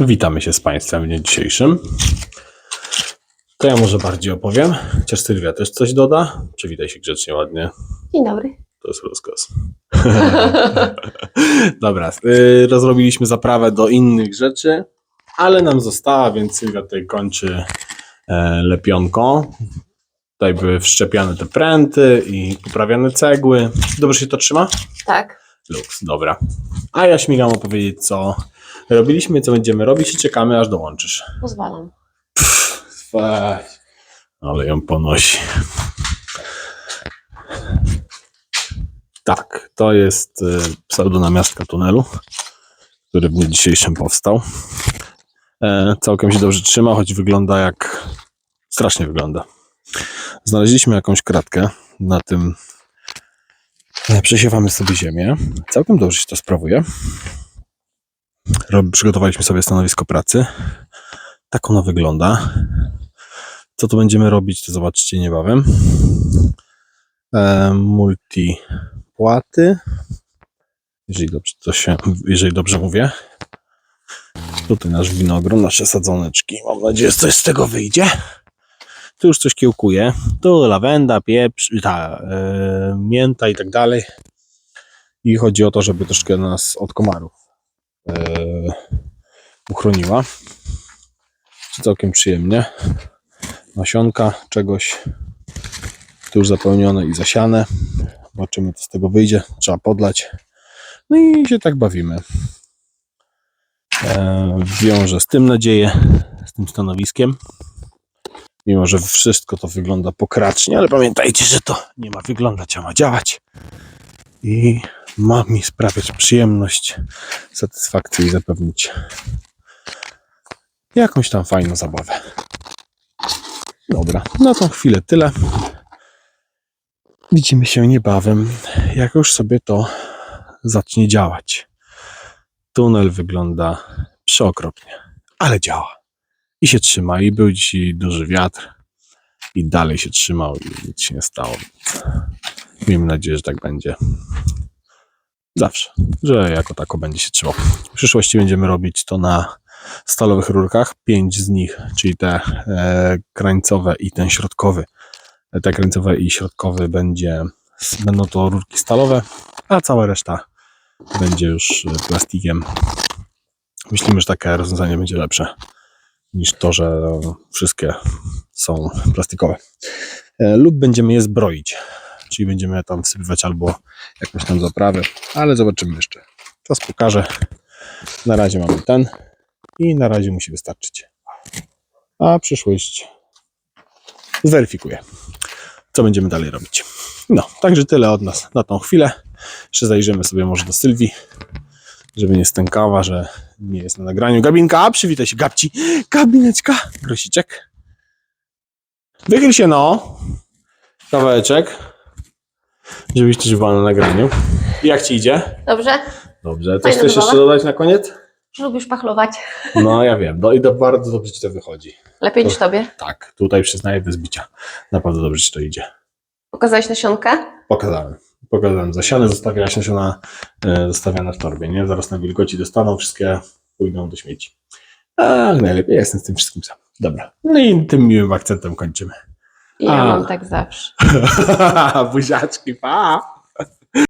Witamy się z Państwem w dniu dzisiejszym. To ja może bardziej opowiem, chociaż Sylwia też coś doda. Przywitaj się grzecznie, ładnie. Dzień dobry. To jest rozkaz. Dobra, y, rozrobiliśmy zaprawę do innych rzeczy, ale nam została, więc Sylwia tutaj kończy e, lepionką. Tutaj były wszczepiane te pręty i poprawiane cegły. Dobrze się to trzyma? Tak. Lux, dobra. A ja śmigam opowiedzieć, co robiliśmy, co będziemy robić i czekamy, aż dołączysz. Pozwalam. Weź. Ale ją ponosi. Tak, to jest y, pseudonamiastka tunelu, który w dniu dzisiejszym powstał. E, całkiem się dobrze trzyma, choć wygląda jak... Strasznie wygląda. Znaleźliśmy jakąś kratkę na tym... E, przesiewamy sobie ziemię. Całkiem dobrze się to sprawuje. Rob, przygotowaliśmy sobie stanowisko pracy. Tak ono wygląda. Co tu będziemy robić, to zobaczycie niebawem. E, multi płaty. Jeżeli dobrze, to się, jeżeli dobrze mówię. Tutaj nasz winogron, nasze sadzoneczki. Mam nadzieję, że coś z tego wyjdzie. Tu już coś kiełkuje. Tu lawenda, pieprz, ta, e, mięta i tak dalej. I chodzi o to, żeby troszkę nas od komarów e, uchroniła. Całkiem przyjemnie nasionka czegoś. Tu już zapełnione i zasiane. Zobaczymy, co z tego wyjdzie. Trzeba podlać. No i się tak bawimy. E, wiążę z tym nadzieję, z tym stanowiskiem. Mimo, że wszystko to wygląda pokracznie, ale pamiętajcie, że to nie ma wyglądać, a ma działać. I ma mi sprawiać przyjemność, satysfakcję i zapewnić jakąś tam fajną zabawę. Dobra, na tą chwilę tyle. Widzimy się niebawem, jak już sobie to zacznie działać. Tunel wygląda przeokropnie, ale działa. I się trzyma, i był dzisiaj duży wiatr, i dalej się trzymał, i nic się nie stało. Miejmy nadzieję, że tak będzie zawsze, że jako tako będzie się trzymał. W przyszłości będziemy robić to na stalowych rurkach, pięć z nich, czyli te e, krańcowe i ten środkowy. Te krańcowe i środkowy będzie, będą to rurki stalowe, a cała reszta będzie już e, plastikiem. Myślimy, że takie rozwiązanie będzie lepsze niż to, że wszystkie są plastikowe. E, lub będziemy je zbroić, czyli będziemy tam wsypywać albo jakąś tam zaprawę, ale zobaczymy jeszcze. Czas pokaże. Na razie mamy ten i na razie musi wystarczyć. A przyszłość zweryfikuje, co będziemy dalej robić. No, także tyle od nas na tą chwilę. Jeszcze zajrzymy sobie może do Sylwii, żeby nie stękała, że nie jest na nagraniu. Gabinka, przywitaj się, Gabci. Gabineczka, grosiczek. Wychyl się no, kawałeczek, żebyś też była na nagraniu. Jak ci idzie? Dobrze? Dobrze, coś Fajna chcesz zabawa. jeszcze dodać na koniec? Lubisz pachlować. No ja wiem, no i to bardzo dobrze ci to wychodzi. Lepiej niż tobie. Tak, tutaj przyznaję bez bicia. Naprawdę dobrze ci to idzie. Pokazałeś nasionkę? Pokazałem. Pokazałem. Zasiane zostawiałaś nasiona e, zostawiane w torbie, nie? Zaraz na wilgoci dostaną, wszystkie pójdą do śmieci. Ach, najlepiej jestem z tym wszystkim sam. Dobra. No i tym miłym akcentem kończymy. Ja A. mam tak zawsze. Buziaczki, pa!